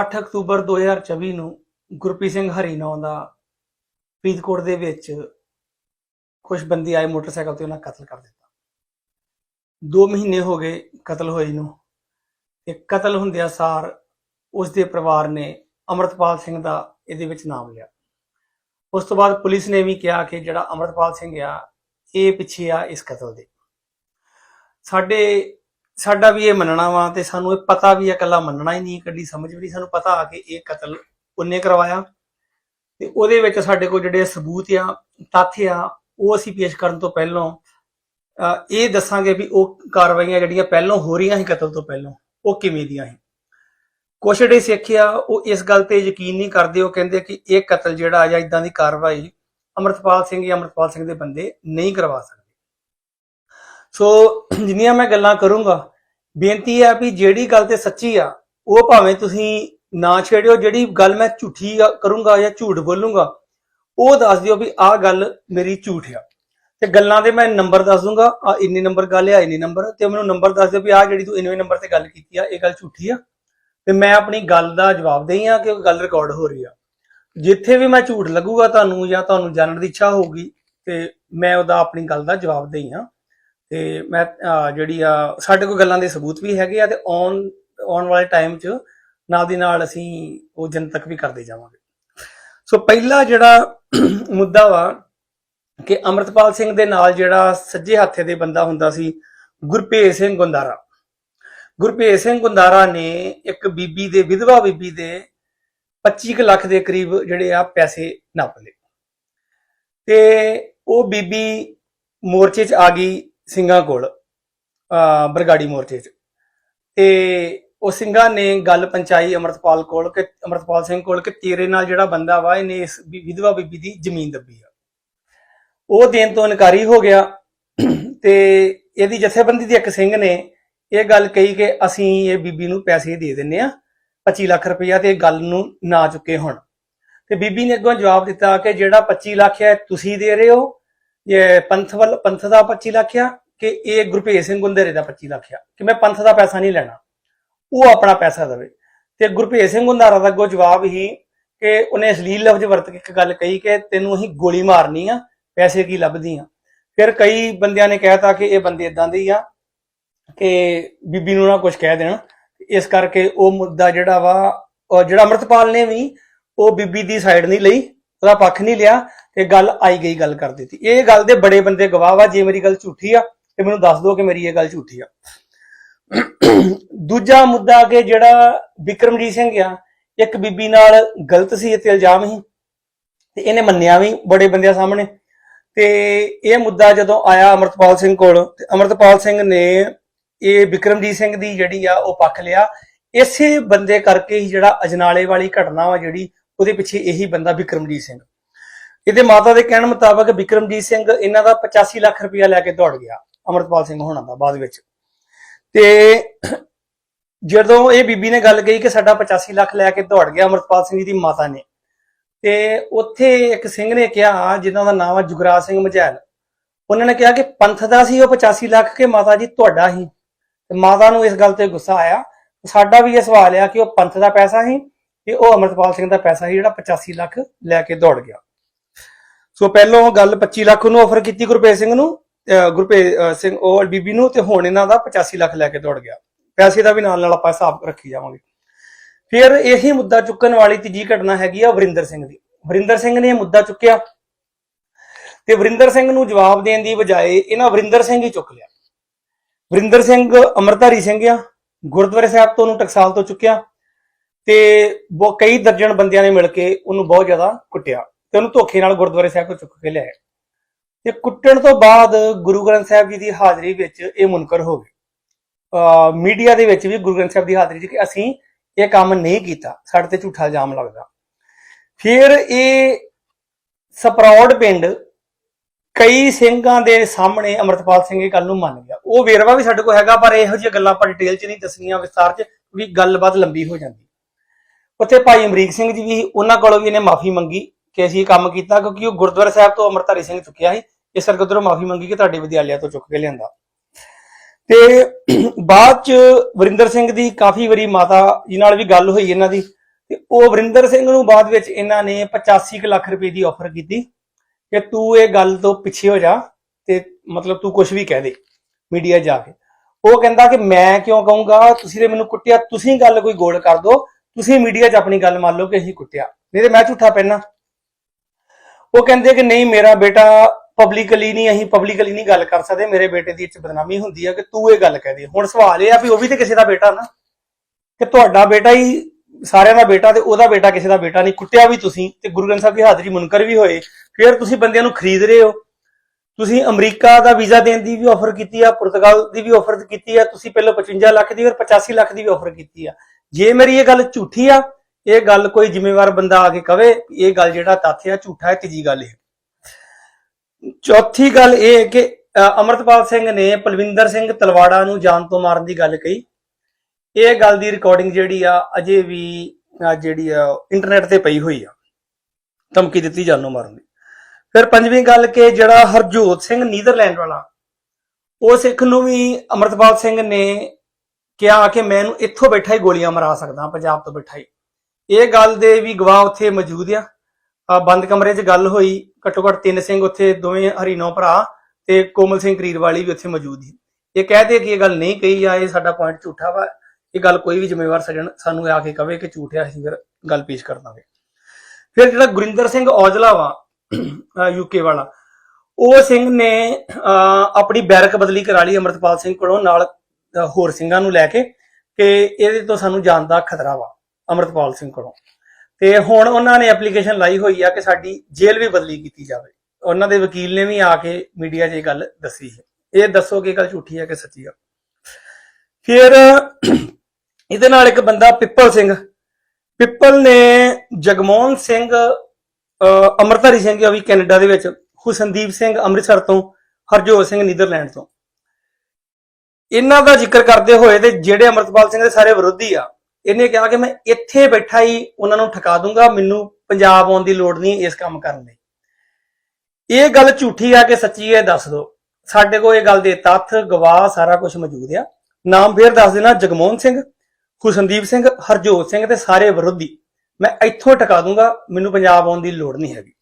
8 October 2024 ਨੂੰ ਗੁਰਪ੍ਰੀਤ ਸਿੰਘ ਹਰੀ ਨਾਂ ਦਾ ਫਰੀਦਕੋਟ ਦੇ ਵਿੱਚ ਕੁਝ ਬੰਦੇ ਆਏ ਮੋਟਰਸਾਈਕਲ ਤੇ ਉਹਨਾਂ ਕਤਲ ਕਰ ਦਿੱਤਾ। 2 ਮਹੀਨੇ ਹੋ ਗਏ ਕਤਲ ਹੋਏ ਨੂੰ। ਤੇ ਕਤਲ ਹੁੰਦਿਆਂ ਸਾਰ ਉਸ ਦੇ ਪਰਿਵਾਰ ਨੇ ਅਮਰਤਪਾਲ ਸਿੰਘ ਦਾ ਇਹਦੇ ਵਿੱਚ ਨਾਮ ਲਿਆ। ਉਸ ਤੋਂ ਬਾਅਦ ਪੁਲਿਸ ਨੇ ਵੀ ਕਿਹਾ ਕਿ ਜਿਹੜਾ ਅਮਰਤਪਾਲ ਸਿੰਘ ਆ, ਇਹ ਪਿੱਛੇ ਆ ਇਸ ਕਤਲ ਦੇ। ਸਾਡੇ ਸਾਡਾ ਵੀ ਇਹ ਮੰਨਣਾ ਵਾ ਤੇ ਸਾਨੂੰ ਇਹ ਪਤਾ ਵੀ ਹੈ ਇਕੱਲਾ ਮੰਨਣਾ ਹੀ ਨਹੀਂ ਕੱਢੀ ਸਮਝ ਵੀ ਨਹੀਂ, ਸਾਨੂੰ ਪਤਾ ਆ ਕਿ ਇਹ ਕਤਲ ਉਹਨੇ ਕਰਵਾਇਆ। ਤੇ ਉਹਦੇ ਵਿੱਚ ਸਾਡੇ ਕੋਲ ਜਿਹੜੇ ਸਬੂਤ ਆ, ਤੱਥ ਆ, ਉਹ ਅਸੀਂ ਪੇਸ਼ ਕਰਨ ਤੋਂ ਪਹਿਲਾਂ ਇਹ ਦੱਸਾਂਗੇ ਵੀ ਉਹ ਕਾਰਵਾਈਆਂ ਜਿਹੜੀਆਂ ਪਹਿਲਾਂ ਹੋ ਰਹੀਆਂ ਸੀ ਕਤਲ ਤੋਂ ਪਹਿਲਾਂ, ਉਹ ਕਿਵੇਂ ਦੀਆਂ ਸੀ। ਕੁਛ ਜਿਹੜੇ ਸਿੱਖ ਆ, ਉਹ ਇਸ ਗੱਲ ਤੇ ਯਕੀਨ ਨਹੀਂ ਕਰਦੇ, ਉਹ ਕਹਿੰਦੇ ਕਿ ਇਹ ਕਤਲ ਜਿਹੜਾ ਆ ਜਾਂ ਇਦਾਂ ਦੀ ਕਾਰਵਾਈ ਅਮਰਤਪਾਲ ਸਿੰਘ ਜਾਂ ਅਮਰਤਪਾਲ ਸਿੰਘ ਦੇ ਬੰਦੇ ਨਹੀਂ ਕਰਵਾ ਸਕਦੇ। ਸੋ ਜਿੰਨੀਆਂ ਮੈਂ ਗੱਲਾਂ ਕਰੂੰਗਾ, ਬੇਨਤੀ ਹੈ ਵੀ ਜਿਹੜੀ ਗੱਲ ਤੇ ਸੱਚੀ ਆ, ਉਹ ਭਾਵੇਂ ਤੁਸੀਂ ਨਾ ਛੇੜਿਓ, ਜਿਹੜੀ ਗੱਲ ਮੈਂ ਝੂਠੀ ਕਰੂੰਗਾ ਜਾਂ ਝੂਠ ਬੋਲੂੰਗਾ, ਉਹ ਦੱਸ ਦਿਓ ਵੀ ਆਹ ਗੱਲ ਮੇਰੀ ਝੂਠ ਆ। ਤੇ ਗੱਲਾਂ ਦੇ ਮੈਂ ਨੰਬਰ ਦੱਸ ਦੂੰਗਾ ਆ ਇੰਨੇ ਨੰਬਰ ਗੱਲ ਆ, ਇੰਨੇ ਨੰਬਰ, ਤੇ ਮੈਨੂੰ ਨੰਬਰ ਦੱਸ ਦਿਓ ਵੀ ਆਹ ਜਿਹੜੀ ਤੂੰ ਇੰਨੇ ਨੰਬਰ ਤੇ ਗੱਲ ਕੀਤੀ ਆ, ਇਹ ਗੱਲ ਝੂਠੀ ਆ। ਤੇ ਮੈਂ ਆਪਣੀ ਗੱਲ ਦਾ ਜਵਾਬ ਦੇਈ ਆ ਕਿ ਉਹ ਗੱਲ ਰਿਕਾਰਡ ਹੋ ਰਹੀ ਆ। ਜਿੱਥੇ ਵੀ ਮੈਂ ਝੂਠ ਲੱਗੂਗਾ ਤੁਹਾਨੂੰ ਜਾਂ ਤੁਹਾਨੂੰ ਜਾਣਨ ਦੀ ਇੱਛਾ ਹੋਊਗੀ, ਤੇ ਮੈਂ ਉਹਦਾ ਆਪਣੀ ਗੱਲ ਦਾ ਜਵਾਬ ਦੇਈ ਆ। ਤੇ ਮੈਂ ਜਿਹੜੀ ਆ, ਸਾਡੇ ਕੋਲ ਗੱਲਾਂ ਦੇ ਸਬੂਤ ਵੀ ਹੈਗੇ ਆ ਤੇ ਆਉਣ ਆਉਣ ਵਾਲੇ ਟਾਈਮ 'ਚ ਨਾਲ ਦੀ ਨਾਲ ਅਸੀਂ ਉਹ ਜਨਤਕ ਵੀ ਕਰਦੇ ਜਾਵਾਂਗੇ। ਸੋ ਪਹਿਲਾ ਜਿਹੜਾ ਮੁੱਦਾ ਵਾ ਕਿ ਅਮਰਤਪਾਲ ਸਿੰਘ ਦੇ ਨਾਲ ਜਿਹੜਾ ਸੱਜੇ ਹੱਥੇ ਦੇ ਬੰਦਾ ਹੁੰਦਾ ਸੀ ਗੁਰਪ੍ਰੀਤ ਸਿੰਘ ਗੁੰਦਾਰਾ। ਗੁਰਪ੍ਰੀਤ ਸਿੰਘ ਗੁੰਦਾਰਾ ਨੇ ਇੱਕ ਬੀਬੀ ਦੇ, ਵਿਧਵਾ ਬੀਬੀ ਦੇ 25 ਕੁ ਲੱਖ ਦੇ ਕਰੀਬ ਜਿਹੜੇ ਆ ਪੈਸੇ ਨੱਪ ਲਏ। ਤੇ ਉਹ ਬੀਬੀ ਮੋਰਚੇ 'ਚ ਆ ਗਈ ਸਿੰਘਾਂ ਕੋਲ ਆ ਬਰਗਾੜੀ ਮੋਰਚੇ 'ਚ। ਤੇ ਉਹ ਸਿੰਘਾਂ ਨੇ ਗੱਲ ਪਹੁੰਚਾਈ ਅਮਰਤਪਾਲ ਕੋਲ ਕਿ, ਅਮਰਤਪਾਲ ਸਿੰਘ ਕੋਲ ਕਿ ਤੇਰੇ ਨਾਲ ਜਿਹੜਾ ਬੰਦਾ ਵਾ, ਇਹਨੇ ਇਸ ਵਿਧਵਾ ਬੀਬੀ ਦੀ ਜ਼ਮੀਨ ਦੱਬੀ ਆ। ਉਹ ਦੇਣ ਤੋਂ ਇਨਕਾਰੀ ਹੋ ਗਿਆ। ਤੇ ਇਹਦੀ ਜਥੇਬੰਦੀ ਦੇ ਇੱਕ ਸਿੰਘ ਨੇ ਇਹ ਗੱਲ ਕਹੀ ਕਿ ਅਸੀਂ ਇਹ ਬੀਬੀ ਨੂੰ ਪੈਸੇ ਦੇ ਦਿੰਨੇ ਆ 25 ਲੱਖ ਰੁਪਇਆ ਤੇ ਇਹ ਗੱਲ ਨੂੰ ਨਾ ਚੁੱਕੇ ਹੁਣ। ਤੇ ਬੀਬੀ ਨੇ ਅੱਗੋਂ ਜਵਾਬ ਦਿੱਤਾ ਕਿ ਜਿਹੜਾ 25 ਲੱਖ ਹੈ, ਤੁਸੀਂ ਦੇ ਰਹੇ ਹੋ। ਇਹ ਪੰਥ ਵੱਲ, ਪੰਥ ਦਾ 25 ਲੱਖ ਆ ਕਿ ਇਹ ਗੁਰਭੇਜ ਸਿੰਘ ਗੁੰਦੇਰੇ ਦਾ 25 ਲੱਖ ਆ, ਕਿ ਮੈਂ ਪੰਥ ਦਾ ਪੈਸਾ ਨਹੀਂ ਲੈਣਾ, ਉਹ ਆਪਣਾ ਪੈਸਾ ਦੇਵੇ। ਤੇ ਗੁਰਭੇਜ ਸਿੰਘ ਗੁੰਦਾਰਾ ਦਾ ਅੱਗੋਂ ਜਵਾਬ ਹੀ ਕਿ ਉਹਨੇ ਅਸ਼ਲੀਲ ਲਫ਼ਜ਼ ਵਰਤ ਕੇ ਇੱਕ ਗੱਲ ਕਹੀ ਕਿ ਤੈਨੂੰ ਅਸੀਂ ਗੋਲੀ ਮਾਰਨੀ ਆ, ਪੈਸੇ ਕੀ ਲੱਭਦੀ ਆ। ਫਿਰ ਕਈ ਬੰਦਿਆਂ ਨੇ ਕਹਿਤਾ ਕਿ ਇਹ ਬੰਦੇ ਇਦਾਂ ਦੇ ਆ ਕਿ ਬੀਬੀ ਨੂੰ ਨਾ ਕੁਝ ਕਹਿ ਦੇਣ। ਇਸ ਕਰਕੇ ਉਹ ਮੁੱਦਾ ਜਿਹੜਾ ਵਾ ਜਿਹੜਾ ਅਮਰਤਪਾਲ ਨੇ ਵੀ ਉਹ ਬੀਬੀ ਦੀ ਸਾਈਡ ਨਹੀਂ ਲਈ, ਉਹਦਾ ਪੱਖ ਨਹੀਂ ਲਿਆ ਤੇ ਗੱਲ ਆਈ ਗਈ ਗੱਲ ਕਰ ਦਿੱਤੀ। ਇਹ ਗੱਲ ਦੇ ਬੜੇ ਬੰਦੇ ਗਵਾਹ ਵਾ, ਜੇ ਮੇਰੀ ਗੱਲ ਝੂਠੀ ਆ ਤੇ ਮੈਨੂੰ ਦੱਸ ਦਿਓ ਕਿ ਮੇਰੀ ਇਹ ਗੱਲ ਝੂਠੀ ਆ। ਦੂਜਾ ਮੁੱਦਾ ਕਿ ਜਿਹੜਾ ਵਿਕਰਮਜੀਤ ਸਿੰਘ ਆ, ਇੱਕ ਬੀਬੀ ਨਾਲ ਗਲਤ ਸੀ ਇਹ ਤੇ ਇਲਜ਼ਾਮ ਸੀ, ਤੇ ਇਹਨੇ ਮੰਨਿਆ ਵੀ ਬੜੇ ਬੰਦਿਆਂ ਸਾਹਮਣੇ। ਤੇ ਇਹ ਮੁੱਦਾ ਜਦੋਂ ਆਇਆ ਅਮਰਤਪਾਲ ਸਿੰਘ ਕੋਲ, ਤੇ ਅਮਰਤਪਾਲ ਸਿੰਘ ਨੇ ਇਹ ਵਿਕਰਮਜੀਤ ਸਿੰਘ ਦੀ ਜਿਹੜੀ ਆ, ਉਹ ਪੱਖ ਲਿਆ। ਇਸੇ ਬੰਦੇ ਕਰਕੇ ਹੀ ਜਿਹੜਾ ਅਜਨਾਲੇ ਵਾਲੀ ਘਟਨਾ ਵਾ ਜਿਹੜੀ, ਉਹਦੇ ਪਿੱਛੇ ਇਹੀ ਬੰਦਾ ਵਿਕਰਮਜੀਤ ਸਿੰਘ। ਇਹਦੇ ਮਾਤਾ ਦੇ ਕਹਿਣ ਮੁਤਾਬਕ ਵਿਕਰਮਜੀਤ ਸਿੰਘ ਇਹਨਾਂ ਦਾ 85 ਲੱਖ ਰੁਪਇਆ ਲੈ ਕੇ ਦੌੜ ਗਿਆ। ਅਮਰਤਪਾਲ ਸਿੰਘ ਹੋਣਾ ਦਾ ਬਾਅਦ ਵਿੱਚ। ਤੇ ਜਦੋਂ ਇਹ ਬੀਬੀ ਨੇ ਗੱਲ ਕਹੀ ਕਿ ਸਾਡਾ 85 ਲੱਖ ਲੈ ਕੇ ਦੌੜ ਗਿਆ ਅਮਰਤਪਾਲ ਸਿੰਘ ਜੀ ਦੀ ਮਾਤਾ ਨੇ, ਤੇ ਉੱਥੇ ਇੱਕ ਸਿੰਘ ਨੇ ਕਿਹਾ, ਜਿਨ੍ਹਾਂ ਦਾ ਨਾਮ ਹੈ ਜੁਗਰਾਜ ਸਿੰਘ ਮਝੈਲ ਉਹਨਾਂ ਨੇ ਕਿਹਾ ਕਿ ਪੰਥ ਦਾ ਸੀ ਉਹ 85 ਲੱਖ ਕਿ ਮਾਤਾ ਜੀ ਤੁਹਾਡਾ ਹੀ ਤੇ ਮਾਤਾ ਨੂੰ ਇਸ ਗੱਲ ਤੇ ਗੁੱਸਾ ਆਇਆ, ਸਾਡਾ ਵੀ ਇਹ ਸਵਾਲ ਆ ਕਿ ਉਹ ਪੰਥ ਦਾ ਪੈਸਾ ਸੀ ਕਿ ਉਹ ਅਮਰਤਪਾਲ ਸਿੰਘ ਦਾ ਪੈਸਾ ਸੀ ਜਿਹੜਾ 85 ਲੱਖ ਲੈ ਕੇ ਦੌੜ ਗਿਆ। ਸੋ ਪਹਿਲਾਂ ਗੱਲ 25 ਲੱਖ ਨੂੰ ਆਫਰ ਕੀਤੀ ਗੁਰਪ੍ਰੀਤ ਸਿੰਘ ਨੂੰ ਗੁਰਪੇ ਸਿੰਘ ਉਹ ਬੀਬੀ ਨੂੰ ਤੇ ਹੁਣ ਇਹਨਾਂ ਦਾ 85 ਲੱਖ ਲੈ ਕੇ ਦੌੜ ਗਿਆ। ਪੈਸੇ ਦਾ ਵੀ ਨਾਲ ਨਾਲ ਆਪਾਂ ਹਿਸਾਬ ਰੱਖੀ ਜਾਵਾਂਗੇ। ਫਿਰ ਇਹੀ ਮੁੱਦਾ ਚੁੱਕਣ ਵਾਲੀ ਤੀਜੀ ਘਟਨਾ ਹੈਗੀ ਆ ਵਰਿੰਦਰ ਸਿੰਘ ਦੀ। ਵਰਿੰਦਰ ਸਿੰਘ ਨੇ ਇਹ ਮੁੱਦਾ ਚੁੱਕਿਆ ਤੇ ਵਰਿੰਦਰ ਸਿੰਘ ਨੂੰ ਜਵਾਬ ਦੇਣ ਦੀ ਬਜਾਏ ਇਹਨਾਂ ਵਰਿੰਦਰ ਸਿੰਘ ਹੀ ਚੁੱਕ ਲਿਆ। ਵਰਿੰਦਰ ਸਿੰਘ ਅਮਰਧਾਰੀ ਸਿੰਘ ਆ, ਗੁਰਦੁਆਰੇ ਸਾਹਿਬ ਤੋਂ ਉਹਨੂੰ ਟਕਸਾਲ ਤੋਂ ਚੁੱਕਿਆ ਤੇ ਬਹੁਤ ਕਈ ਦਰਜਨ ਬੰਦਿਆਂ ਨੇ ਮਿਲ ਕੇ ਉਹਨੂੰ ਬਹੁਤ ਜ਼ਿਆਦਾ ਕੁੱਟਿਆ ਤੇ ਉਹਨੂੰ ਧੋਖੇ ਨਾਲ ਗੁਰਦੁਆਰੇ ਸਾਹਿਬ ਤੋਂ ਚੁੱਕ ਕੇ ਲਿਆਏ ਤੇ ਕੁੱਟਣ ਤੋਂ ਬਾਅਦ ਗੁਰੂ ਗ੍ਰੰਥ ਸਾਹਿਬ ਜੀ ਦੀ ਹਾਜ਼ਰੀ ਵਿੱਚ ਇਹ ਮੁਨਕਰ ਹੋ ਗਏ। ਅ ਮੀਡੀਆ ਦੇ ਵਿੱਚ ਵੀ ਗੁਰੂ ਗ੍ਰੰਥ ਸਾਹਿਬ ਦੀ ਹਾਜ਼ਰੀ 'ਚ ਕਿ ਅਸੀਂ ਇਹ ਕੰਮ ਨਹੀਂ ਕੀਤਾ, ਸਾਡੇ ਤੇ ਝੂਠਾ ਇਲਜ਼ਾਮ ਲੱਗਦਾ। ਫਿਰ ਇਹ ਸਪਰੌੜ ਪਿੰਡ ਕਈ ਸਿੰਘਾਂ ਦੇ ਸਾਹਮਣੇ ਅਮਰਤਪਾਲ ਸਿੰਘ ਇਹ ਗੱਲ ਨੂੰ ਮੰਨ ਗਿਆ। ਉਹ ਵੇਰਵਾ ਵੀ ਸਾਡੇ ਕੋਲ ਹੈਗਾ, ਪਰ ਇਹੋ ਜਿਹੀਆਂ ਗੱਲਾਂ ਆਪਾਂ ਡਿਟੇਲ 'ਚ ਨਹੀਂ ਦੱਸਣੀਆਂ ਵਿਸਤਾਰ 'ਚ ਵੀ ਗੱਲਬਾਤ ਲੰਬੀ ਹੋ ਜਾਂਦੀ। ਉੱਥੇ ਭਾਈ ਅਮਰੀਕ ਸਿੰਘ ਜੀ ਵੀ ਉਹਨਾਂ ਕੋਲੋਂ ਵੀ ਇਹਨੇ ਮਾਫੀ ਮੰਗੀ। ਕਿ ਅਸੀਂ ਇਹ ਕੰਮ ਕੀਤਾ ਕਿਉਂਕਿ ਉਹ ਗੁਰਦੁਆਰਾ ਸਾਹਿਬ ਤੋਂ ਅਮਰਤਾਰੀ ਸਿੰਘ ਚੁੱਕਿਆ ਸੀ। ਇਸ ਕਰਕੇ ਉਧਰੋਂ ਮਾਫੀ ਮੰਗੀ ਕਿ ਤੁਹਾਡੇ ਵਿਦਿਆਲਿਆ ਤੋਂ ਚੁੱਕ ਕੇ ਲਿਆਂਦਾ। ਤੇ ਬਾਅਦ ਚ ਵਰਿੰਦਰ ਸਿੰਘ ਦੀ ਕਾਫੀ ਵਾਰੀ ਮਾਤਾ ਜੀ ਨਾਲ ਵੀ ਗੱਲ ਹੋਈ ਇਹਨਾਂ ਦੀ। ਤੇ ਉਹ ਵਰਿੰਦਰ ਸਿੰਘ ਨੂੰ ਬਾਅਦ ਵਿੱਚ ਇਹਨਾਂ ਨੇ 85 ਕੁ ਲੱਖ ਰੁਪਏ ਦੀ ਆਫਰ ਕੀਤੀ ਕਿ ਤੂੰ ਇਹ ਗੱਲ ਤੋਂ ਪਿੱਛੇ ਹੋ ਜਾ ਤੇ ਮਤਲਬ ਤੂੰ ਕੁਝ ਵੀ ਕਹਿ ਦੇ ਮੀਡੀਆ ਜਾ ਕੇ। ਉਹ ਕਹਿੰਦਾ ਕਿ ਮੈਂ ਕਿਉਂ ਕਹੂੰਗਾ? ਤੁਸੀਂ ਤੇ ਮੈਨੂੰ ਕੁੱਟਿਆ। ਤੁਸੀਂ ਗੱਲ ਕੋਈ ਗੋਲ ਕਰ ਦੋ। ਤੁਸੀਂ ਮੀਡੀਆ 'ਚ ਆਪਣੀ ਗੱਲ ਮੰਨ ਲਓ ਕਿ ਅਸੀਂ ਕੁੱਟਿਆ। ਨਹੀਂ ਤੇ ਮੈਂ ਝੂਠਾ ਪੈਣਾ। ਉਹ ਕਹਿੰਦੇ ਕਿ ਨਹੀਂ, ਮੇਰਾ ਬੇਟਾ ਪਬਲਿਕਲੀ ਨਹੀਂ, ਅਸੀਂ ਪਬਲਿਕਲੀ ਨਹੀਂ ਗੱਲ ਕਰ ਸਕਦੇ, ਮੇਰੇ ਬੇਟੇ ਦੀ ਇੱਥੇ ਬਦਨਾਮੀ ਹੁੰਦੀ ਆ ਕਿ ਤੂੰ ਇਹ ਗੱਲ ਕਹਿ ਦੇ। ਹੁਣ ਸਵਾਲ ਇਹ ਆ ਵੀ ਉਹ ਵੀ ਤੇ ਕਿਸੇ ਦਾ ਬੇਟਾ ਨਾ, ਕਿ ਤੁਹਾਡਾ ਬੇਟਾ ਹੀ ਸਾਰਿਆਂ ਦਾ ਬੇਟਾ ਤੇ ਉਹਦਾ ਬੇਟਾ ਕਿਸੇ ਦਾ ਬੇਟਾ ਨਹੀਂ, ਕੁੱਟਿਆ ਵੀ ਤੁਸੀਂ ਤੇ ਗੁਰੂ ਗ੍ਰੰਥ ਸਾਹਿਬ ਦੀ ਹਾਜ਼ਰੀ ਮੁਨਕਰ ਵੀ ਹੋਏ, ਫਿਰ ਤੁਸੀਂ ਬੰਦਿਆਂ ਨੂੰ ਖਰੀਦ ਰਹੇ ਹੋ। ਤੁਸੀਂ ਅਮਰੀਕਾ ਦਾ ਵੀਜ਼ਾ ਦੇਣ ਦੀ ਵੀ ਆਫਰ ਕੀਤੀ ਆ, ਪੁਰਤਗਾਲ ਦੀ ਵੀ ਆਫਰ ਕੀਤੀ ਆ, ਤੁਸੀਂ ਪਹਿਲਾਂ 55 ਲੱਖ ਦੀ ਫਿਰ 85 ਲੱਖ ਦੀ ਵੀ ਆਫਰ ਕੀਤੀ ਆ। ਜੇ ਮੇਰੀ ਇਹ ਗੱਲ ਝੂਠੀ ਆ ਇਹ ਗੱਲ ਕੋਈ ਜ਼ਿੰਮੇਵਾਰ ਬੰਦਾ ਆ ਕੇ ਕਵੇ ਇਹ ਗੱਲ ਜਿਹੜਾ ਤੱਥ ਆ ਝੂਠਾ ਹੈ ਤੀਜੀ ਗੱਲ ਇਹ। ਚੌਥੀ ਗੱਲ ਇਹ ਹੈ ਕਿ ਅ, ਅਮਰਤਪਾਲ ਸਿੰਘ ਨੇ ਪਲਵਿੰਦਰ ਸਿੰਘ ਤਲਵਾੜਾ ਨੂੰ ਜਾਨ ਤੋਂ ਮਾਰਨ ਦੀ ਗੱਲ ਕਹੀ। ਇਹ ਗੱਲ ਦੀ ਰਿਕਾਰਡਿੰਗ ਜਿਹੜੀ ਆ ਅਜੇ ਵੀ ਜਿਹੜੀ ਆ ਇੰਟਰਨੈਟ ਤੇ ਪਈ ਹੋਈ ਆ। ਧਮਕੀ ਦਿੱਤੀ ਜਾਨੋਂ ਮਾਰਨ ਦੀ। ਫਿਰ ਪੰਜਵੀਂ ਗੱਲ ਕਿ ਜਿਹੜਾ ਹਰਜੋਤ ਸਿੰਘ ਨੀਦਰਲੈਂਡ ਵਾਲਾ ਉਹ ਸਿੱਖ ਨੂੰ ਵੀ ਅਮਰਤਪਾਲ ਸਿੰਘ ਨੇ ਕਿਹਾ ਕਿ ਮੈਂ ਇਹਨੂੰ ਇੱਥੋਂ ਬੈਠਾ ਹੀ ਗੋਲੀਆਂ ਮਰਾ ਸਕਦਾ ਪੰਜਾਬ ਤੋਂ ਬੈਠਾ ਹੀ। ਇਹ ਗੱਲ ਦੇ ਵੀ ਗਵਾਹ ਉੱਥੇ ਮੌਜੂਦ ਆ। ਆ ਬੰਦ ਕਮਰੇ 'ਚ ਗੱਲ ਹੋਈ ਘੱਟੋ ਘੱਟ ਤਿੰਨ ਸਿੰਘ ਉੱਥੇ ਦੋਵੇਂ ਹਰੀਨੋ ਭਰਾ ਤੇ ਕੋਮਲ ਸਿੰਘ ਕਰੀਰਵਾਲੀ ਵੀ ਉੱਥੇ ਮੌਜੂਦ ਸੀ। ਇਹ ਕਹਦੇ ਕਿ ਇਹ ਗੱਲ ਨਹੀਂ ਕਹੀ ਆ ਇਹ ਸਾਡਾ ਪੁਆਇੰਟ ਝੂਠਾ ਵਾ। ਇਹ ਗੱਲ ਕੋਈ ਵੀ ਜ਼ਿੰਮੇਵਾਰ ਸੱਜਣ ਸਾਨੂੰ ਆ ਕੇ ਕਵੇ ਕਿ ਝੂਠ ਹੈ ਅਸੀਂ ਫਿਰ ਗੱਲ ਪੇਸ਼ ਕਰ ਦਾਂਗੇ। ਫਿਰ ਜਿਹੜਾ ਗੁਰਿੰਦਰ ਸਿੰਘ ਔਜਲਾ ਵਾ ਯੂਕੇ ਵਾਲਾ ਉਹ ਸਿੰਘ ਨੇ ਅਹ, ਆਪਣੀ ਬੈਰਕ ਬਦਲੀ ਕਰਾ ਲਈ ਅਮਰਤਪਾਲ ਸਿੰਘ ਕੋਲੋਂ ਨਾਲ ਹੋਰ ਸਿੰਘਾਂ ਨੂੰ ਲੈ ਕੇ ਕਿ ਇਹਦੇ ਤੋਂ ਸਾਨੂੰ ਜਾਨ ਦਾ ਖਤਰਾ ਵਾ। ਅਮਰਤਪਾਲ ਸਿੰਘ ਕੋਲੋਂ। ਤੇ ਹੁਣ ਉਹਨਾਂ ਨੇ ਐਪਲੀਕੇਸ਼ਨ ਲਾਈ ਹੋਈ ਆ ਕਿ ਸਾਡੀ ਜੇਲ੍ਹ ਵੀ ਬਦਲੀ ਕੀਤੀ ਜਾਵੇ। ਉਹਨਾਂ ਦੇ ਵਕੀਲ ਨੇ ਵੀ ਆ ਕੇ ਮੀਡੀਆ 'ਚ ਇਹ ਗੱਲ ਦੱਸੀ ਹੈ। ਇਹ ਦੱਸੋ ਕਿ ਗੱਲ ਝੂਠੀ ਹੈ ਕਿ ਸੱਚੀ ਆ? ਫਿਰ ਇਹਦੇ ਨਾਲ ਇੱਕ ਬੰਦਾ ਪਿੱਪਲ ਸਿੰਘ। ਪਿੱਪਲ ਨੇ ਜਗਮੋਹਨ ਸਿੰਘ ਅਹ, ਅਮਰਤਾਰੀ ਸਿੰਘ ਉਹ ਵੀ ਕੈਨੇਡਾ ਦੇ ਵਿੱਚ ਹੁਸਨਦੀਪ ਸਿੰਘ ਅੰਮ੍ਰਿਤਸਰ ਤੋਂ ਹਰਜੋਤ ਸਿੰਘ ਨੀਦਰਲੈਂਡ ਤੋਂ। ਇਹਨਾਂ ਦਾ ਜ਼ਿਕਰ ਕਰਦੇ ਹੋਏ ਤੇ ਜਿਹੜੇ ਅਮਰਤਪਾਲ ਸਿੰਘ ਦੇ ਸਾਰੇ ਵਿਰੋਧੀ ਆ ਇਹਨੇ ਕਿਹਾ ਕਿ ਮੈਂ ਇੱਥੇ ਬੈਠਾ ਹੀ ਉਹਨਾਂ ਨੂੰ ਠਕਾ ਦੂੰਗਾ, ਮੈਨੂੰ ਪੰਜਾਬ ਆਉਣ ਦੀ ਲੋੜ ਨਹੀਂ ਇਸ ਕੰਮ ਕਰਨ ਲਈ। ਇਹ ਗੱਲ ਝੂਠੀ ਆ ਕਿ ਸੱਚੀ ਹੈ ਦੱਸ ਦਿਓ। ਸਾਡੇ ਕੋਲ ਇਹ ਗੱਲ ਦੇ ਤੱਥ, ਗਵਾਹ ਸਾਰਾ ਕੁਝ ਮੌਜੂਦ ਆ। ਨਾਮ ਫੇਰ ਦੱਸ ਦੇਣਾ, ਜਗਮੋਹਨ ਸਿੰਘ, ਖੁਸ਼ਨਦੀਪ ਸਿੰਘ, ਹਰਜੋਤ ਸਿੰਘ ਤੇ ਸਾਰੇ ਵਿਰੋਧੀ। ਮੈਂ ਇੱਥੋਂ ਟਿਕਾ ਦੂੰਗਾ, ਮੈਨੂੰ ਪੰਜਾਬ ਆਉਣ ਦੀ ਲੋੜ ਨਹੀਂ ਹੈਗੀ।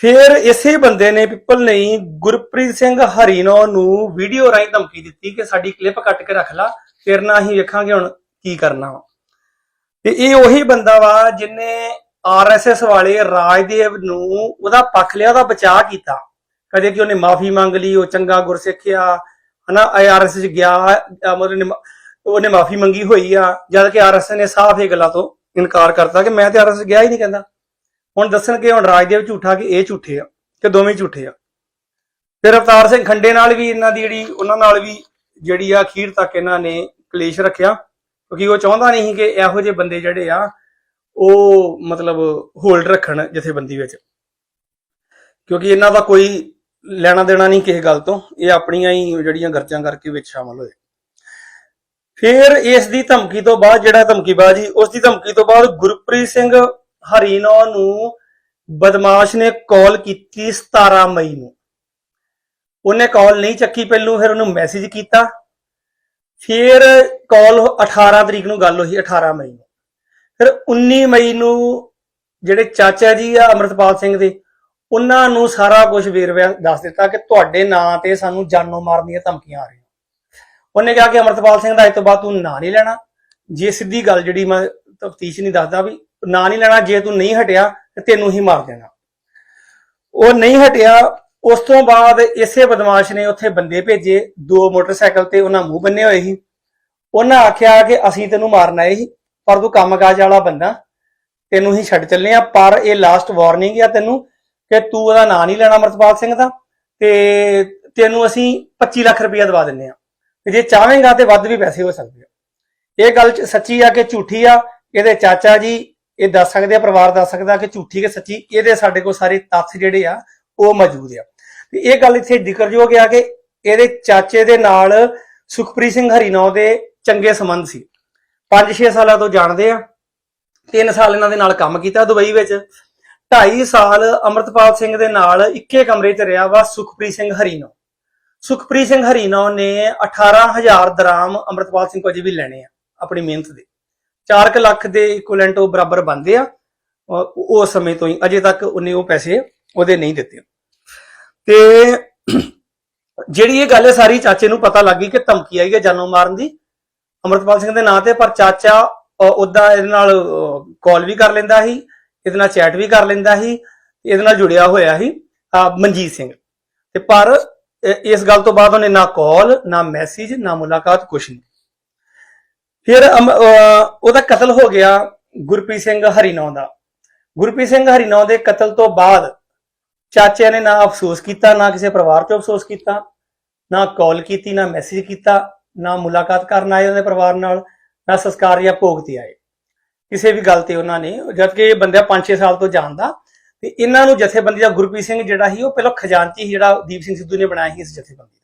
ਫਿਰ ਇਸੇ ਬੰਦੇ ਨੇ ਪਿੱਪਲ ਨੇ ਗੁਰਪ੍ਰੀਤ ਸਿੰਘ ਹਰੀਨੋ ਨੂੰ ਵੀਡੀਓ ਰਾਹੀਂ ਧਮਕੀ ਦਿੱਤੀ ਕਿ ਸਾਡੀ ਕਲਿੱਪ ਕੱਟ ਕੇ ਰੱਖ ਲਾ ਫਿਰ ਨਾ ਹੀ ਵੇਖਾਂਗੇ ਹੁਣ ਕੀ ਕਰਨਾ ਵਾ। ਤੇ ਇਹ ਉਹੀ ਬੰਦਾ ਵਾ ਜਿਨੇ ਆਰਐਸਐਸ ਵਾਲੇ ਰਾਜਦੇਵ ਨੂੰ ਉਹਦਾ ਪੱਖ ਲਿਆ, ਉਹਦਾ ਬਚਾਅ ਕੀਤਾ। ਕਦੇ ਕਿ ਉਹਨੇ ਮਾਫੀ ਮੰਗ ਲਈ, ਉਹ ਚੰਗਾ ਗੁਰਸਿੱਖ ਹਨਾ ਆਰਐਸਐਸ ਗਿਆ ਮਤਲਬ ਨੇ- ਉਹਨੇ ਮਾਫੀ ਮੰਗੀ ਹੋਈ ਆ, ਜਦ ਕਿ ਆਰਐਸਐਸ ਨੇ ਸਾਫ਼ ਇਹ ਗੱਲਾਂ ਤੋਂ ਇਨਕਾਰ ਕਰਤਾ ਕਿ ਮੈਂ ਤੇ ਆਰਐਸਐਸ ਗਿਆ ਹੀ ਨਹੀਂ ਕਹਿੰਦਾ। ਹੁਣ ਦੱਸਣ ਦੱਸਣਗੇ ਹੁਣ ਰਾਜਦੇਵ ਝੂਠਾ ਕਿ ਇਹ ਝੂਠੇ ਆ, ਕਿ ਦੋਵੇਂ ਝੂਠੇ ਆ। ਫਿਰ ਅਵਤਾਰ ਸਿੰਘ ਖੰਡੇ ਨਾਲ ਵੀ ਇਹਨਾਂ ਦੀ ਜਿਹੜੀ, ਉਹਨਾਂ ਨਾਲ ਵੀ ਜਿਹੜੀ ਆ ਅਖੀਰ ਤੱਕ ਇਹਨਾਂ ਨੇ ਕਲੇਸ਼ ਰੱਖਿਆ। ਕਿਉਂਕਿ ਉਹ ਚਾਹੁੰਦਾ ਨਹੀਂ ਸੀ ਕਿ ਇਹੋ ਜਿਹੇ ਬੰਦੇ ਜਿਹੜੇ ਆ, ਉਹ ਮਤਲਬ ਹੋਲਡ ਰੱਖਣ ਜਥੇਬੰਦੀ ਵਿੱਚ। ਕਿਉਂਕਿ ਇਹਨਾਂ ਦਾ ਕੋਈ ਲੈਣਾ ਦੇਣਾ ਨਹੀਂ ਕਿਸੇ ਗੱਲ ਤੋਂ। ਇਹ ਆਪਣੀਆਂ ਹੀ ਜਿਹੜੀਆਂ ਗਰਜਾਂ ਕਰਕੇ ਵਿੱਚ ਸ਼ਾਮਲ ਹੋਏ। ਫਿਰ ਇਸ ਦੀ ਧਮਕੀ ਤੋਂ ਬਾਅਦ ਜਿਹੜਾ ਧਮਕੀਬਾਜ਼ੀ ਉਸ ਦੀ ਧਮਕੀ ਤੋਂ ਬਾਅਦ ਗੁਰਪ੍ਰੀਤ ਸਿੰਘ ਹਰੀਨੋ ਨੂੰ ਬਦਮਾਸ਼ ਨੇ ਕਾਲ ਕੀਤੀ 17 ਮਈ ਨੂੰ। ਉਹਨੇ ਕਾਲ ਨਹੀਂ ਚੱਕੀ ਪਹਿਲੂ, ਫਿਰ ਉਹਨੂੰ ਮੈਸੇਜ ਕੀਤਾ। ਫਿਰ ਕਾਲ 18 ਤਰੀਕ ਨੂੰ ਗੱਲ ਹੋਈ 18 ਮਈ ਨੂੰ। ਫਿਰ 19 ਮਈ ਨੂੰ ਜਿਹੜੇ ਚਾਚਾ ਜੀ ਆ ਅਮਰਤਪਾਲ ਸਿੰਘ ਦੇ, ਉਹਨਾਂ ਨੂੰ ਸਾਰਾ ਕੁਝ ਵੇਰਵਾ ਦੱਸ ਦਿੱਤਾ ਕਿ ਤੁਹਾਡੇ ਨਾਂ ਤੇ ਸਾਨੂੰ ਜਾਨੋਂ ਮਾਰਨ ਦੀਆਂ ਧਮਕੀਆਂ ਆ ਰਹੀਆਂ। ਉਹਨੇ ਕਿਹਾ ਕਿ ਅਮਰਤਪਾਲ ਸਿੰਘ ਦਾ ਅੱਜ ਤੋਂ ਬਾਅਦ ਤੂੰ ਨਾਂ ਨਹੀਂ ਲੈਣਾ। ਜੇ ਸਿੱਧੀ ਗੱਲ ਜਿਹੜੀ ਮੈਂ ਤਫਤੀਸ਼ ਨਹੀਂ ਦੱਸਦਾ ਵੀ ਨਾਂ ਨਹੀਂ ਲੈਣਾ, ਜੇ ਤੂੰ ਨਹੀਂ ਹਟਿਆ ਤੇ ਤੈਨੂੰ ਹੀ ਮਾਰ ਦੇਣਾ। ਉਹ ਨਹੀਂ ਹਟਿਆ ਉਸ ਤੋਂ ਬਾਅਦ ਇਸੇ ਬਦਮਾਸ਼ ਨੇ ਉੱਥੇ ਬੰਦੇ ਭੇਜੇ, ਦੋ ਮੋਟਰਸਾਈਕਲ ਤੇ ਉਹਨਾਂ ਮੂੰਹ ਬੰਨੇ ਹੋਏ ਸੀ। ਉਹਨਾਂ ਆਖਿਆ ਕਿ ਅਸੀਂ ਤੈਨੂੰ ਮਾਰਨ ਆਏ ਸੀ, ਪਰ ਤੂੰ ਕੰਮਕਾਜ ਵਾਲਾ ਬੰਦਾ, ਤੈਨੂੰ ਹੀ ਛੱਡ ਚੱਲੇ ਆ ਪਰ ਇਹ ਲਾਸਟ ਵਾਰਨਿੰਗ ਆ ਤੈਨੂੰ ਕਿ ਤੂੰ ਉਹਦਾ ਨਾਂ ਨਹੀਂ ਲੈਣਾ ਅਮਰਤਪਾਲ ਸਿੰਘ ਦਾ ਤੇ ਤੈਨੂੰ ਅਸੀਂ 25 ਲੱਖ ਰੁਪਇਆ ਦਵਾ ਦਿੰਨੇ ਆ ਤੇ ਜੇ ਚਾਹਵੇਂਗਾ ਤੇ ਵੱਧ ਵੀ ਪੈਸੇ ਹੋ ਸਕਦੇ ਆ। ਇਹ ਗੱਲ ਸੱਚੀ ਆ ਕਿ ਝੂਠੀ ਆ? ਇਹਦੇ ਚਾਚਾ ਜੀ ਇਹ ਦੱਸ ਸਕਦੇ ਆ, ਪਰਿਵਾਰ ਦੱਸ ਸਕਦਾ ਕਿ ਝੂਠੀ ਕਿ ਸੱਚੀ? ਇਹਦੇ ਸਾਡੇ ਕੋਲ ਸਾਰੇ ਤੱਥ ਜਿਹੜੇ ਆ, ਉਹ ਮੌਜੂਦ ਆ। ਤੇ ਇਹ ਗੱਲ ਇੱਥੇ ਜ਼ਿਕਰਯੋਗ ਆ ਕਿ ਇਹਦੇ ਚਾਚੇ ਦੇ ਨਾਲ ਸੁਖਪ੍ਰੀਤ ਸਿੰਘ ਹਰੀਨੌ ਦੇ ਚੰਗੇ ਸੰਬੰਧ ਸੀ। 5-6 ਸਾਲਾਂ ਤੋਂ ਜਾਣਦੇ ਆ। 3 ਸਾਲ ਇਹਨਾਂ ਦੇ ਨਾਲ ਕੰਮ ਕੀਤਾ ਦੁਬਈ ਵਿੱਚ। 2.5 ਸਾਲ ਅਮਰਤਪਾਲ ਸਿੰਘ ਦੇ ਨਾਲ ਇੱਕੇ ਕਮਰੇ 'ਚ ਰਿਹਾ ਵਾ ਸੁਖਪ੍ਰੀਤ ਸਿੰਘ ਹਰੀਨੌ ਸੁਖਪ੍ਰੀਤ ਸਿੰਘ ਹਰੀਨੌ ਨੇ 18000 ਦਰਾਮ ਅਮਰਤਪਾਲ ਸਿੰਘ ਕੋਲ ਅਜੇ ਵੀ ਲੈਣੇ ਆ ਆਪਣੀ ਮਿਹਨਤ ਦੇ। 4 ਲੱਖ ਦੇ ਇਕੁਇਵਲੈਂਟ ਉਹ ਬਰਾਬਰ ਬਣਦੇ ਆ। ਅਹ ਉਸ ਸਮੇਂ ਤੋਂ ਹੀ ਅਜੇ ਤੱਕ ਉਹਨੇ ਉਹ ਪੈਸੇ ਉਹਦੇ ਨਹੀਂ ਦਿੱਤੇ। ਤੇ ਜਿਹੜੀ ਇਹ ਗੱਲ ਹੈ, ਸਾਰੀ ਚਾਚੇ ਨੂੰ ਪਤਾ ਲੱਗ ਗਈ ਕਿ ਧਮਕੀ ਆਈ ਹੈ ਜਾਨੋਂ ਮਾਰਨ ਦੀ। ਅਮਰਤਪਾਲ ਸਿੰਘ ਦੇ ਨਾਂ ਤੇ, ਪਰ ਚਾਚਾ ਉਹਦਾ ਇਹਦੇ ਨਾਲ ਕਾਲ ਵੀ ਕਰ ਲੈਂਦਾ ਸੀ, ਇਹਦੇ ਨਾਲ ਚੈਟ ਵੀ ਕਰ ਲੈਂਦਾ ਸੀ ਇਹਦੇ ਨਾਲ ਜੁੜਿਆ ਹੋਇਆ ਸੀ ਮਨਜੀਤ ਸਿੰਘ। ਤੇ ਪਰ ਇਸ ਗੱਲ ਤੋਂ ਬਾਅਦ ਉਹਨੇ ਨਾ ਕਾਲ ਨਾ ਮੈਸੇਜ ਨਾ ਮੁਲਾਕਾਤ, ਕੁਛ ਨਹੀਂ। ਫਿਰ ਉਹਦਾ ਕਤਲ ਹੋ ਗਿਆ ਗੁਰਪ੍ਰੀਤ ਸਿੰਘ ਹਰੀਨੌ ਦਾ। ਗੁਰਪ੍ਰੀਤ ਸਿੰਘ ਹਰੀਨੌ ਦੇ ਕਤਲ ਤੋਂ ਬਾਅਦ ਚਾਚਿਆਂ ਨੇ ਨਾ ਅਫਸੋਸ ਕੀਤਾ, ਨਾ ਕਿਸੇ ਪਰਿਵਾਰ ਤੋਂ ਅਫਸੋਸ ਕੀਤਾ, ਨਾ ਕਾਲ ਕੀਤੀ, ਨਾ ਮੈਸੇਜ ਕੀਤਾ, ਨਾ ਮੁਲਾਕਾਤ ਕਰਨ ਆਏ ਉਹਦੇ ਪਰਿਵਾਰ ਨਾਲ, ਨਾ ਸੰਸਕਾਰ ਜਾਂ ਭੋਗ ਤੇ ਆਏ। ਕਿਸੇ ਵੀ ਗੱਲ ਤੇ ਉਹਨਾਂ ਨੇ, ਜਦ ਕਿ ਇਹ ਬੰਦਾ 5-6 ਸਾਲ ਤੋਂ ਜਾਣਦਾ ਤੇ ਇਹਨਾਂ ਨੂੰ ਜਥੇਬੰਦੀ ਦਾ ਗੁਰਪ੍ਰੀਤ ਸਿੰਘ ਜਿਹੜਾ ਸੀ, ਉਹ ਪਹਿਲਾਂ ਖਜ਼ਾਨਚੀ ਜਿਹੜਾ ਦੀਪ ਸਿੰਘ ਸਿੱਧੂ ਨੇ ਬਣਾਇਆ ਸੀ ਇਸ ਜਥੇਬੰਦੀ